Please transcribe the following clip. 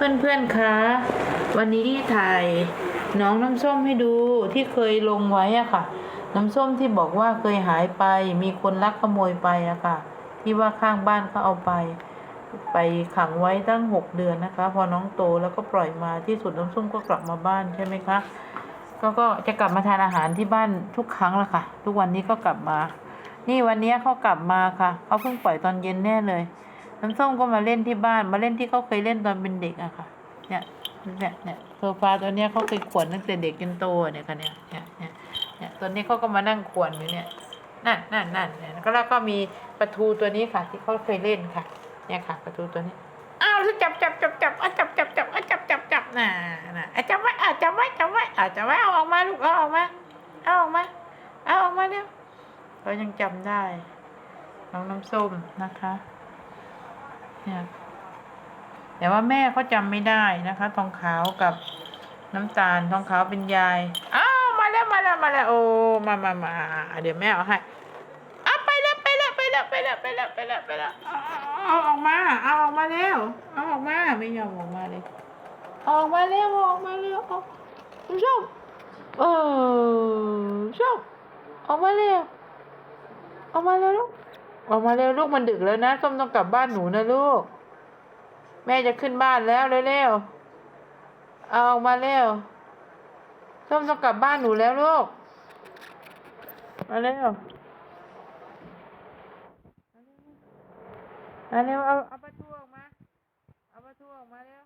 เพื่อนๆคะวันนี้ที่ถ่ายน้องน้ำส้มให้ดูที่เคยลงไว้อะค่ะ น้ำส้มที่บอกว่าเคยหายไป มีคนลักขโมยไปอะค่ะ ที่ว่าข้างบ้านเขาเอาไป ไปขังไว้ตั้งหกเดือนนะคะ พอน้องโตแล้วก็ปล่อยมาที่สุดน้ำส้มก็กลับมาบ้านใช่ไหมคะก็ก็จะกลับมาทานอาหารที่บ้านทุกครั้งละค่ะ ทุกวันนี้ก็กลับมา นี่วันนี้เขากลับมาค่ะเขาเพิ่งปล่อยตอนเย็นแน่เลย น้ำส้มก็มาเล่นที่บ้าน มาเล่นที่เขาเคยเล่นตอนเป็นเด็กอะค่ะ เนี่ยเนี่ยเนี่ยโซฟาตัวเนี้ยเขาเคยขวนตั้งแต่เด็กจนโตเนี่ยค่ะเนี่ยเนี่ยเนี่ยเนี่ยตัวนี้เขาก็มานั่งขวนอยู่เนี่ยนั่นนั่นนั่นเนี่ยก็แล้วก็มีประตูตัวนี้ค่ะ ที่เขาเคยเล่นค่ะ เนี่ยค่ะ ประตูตัวนี้อ้าวจับจับจับจับอะจับจับจับอะจับจับจับน่ะน่ะอะจับไว้อะจับไว้จับไว้อะจับไว้เอาออกมาลูกเอาออกมาเอาออกมาเอาออกมาเร็วเรายังจำได้น้องน้ำส้มนะคะ เนี่ยแต่ว่าแม่เขาจำไม่ได้นะคะ ทองขาวกับน้ำตาลทองขาวเป็นยายอ้าวมาแล้วมาแล้วมาแล้วโอ้มามามาเดี๋ยวแม่เอาให้เอาไปแล้วไปแล้วไปแล้วไปแล้วไปแล้วไปแล้วไปแล้วเอาออกมา เอาออกมาแล้วเอาออกมาไม่ยอมออกมาเลยออกมาเร็วออกมาเร็วเอาชมเออชมออกมาเร็วออกมาเร็วลูก ออกมาเร็วลูกมันดึกแล้วนะส้มต้องกลับบ้านหนูนะลูก แม่จะขึ้นบ้านแล้วเร็วๆเอาออกมาเร็วส้มต้องกลับบ้านหนูแล้วลูกมาเร็วมาเร็วเอาเอาประตูออกมาเอาประตูออกมาเร็ว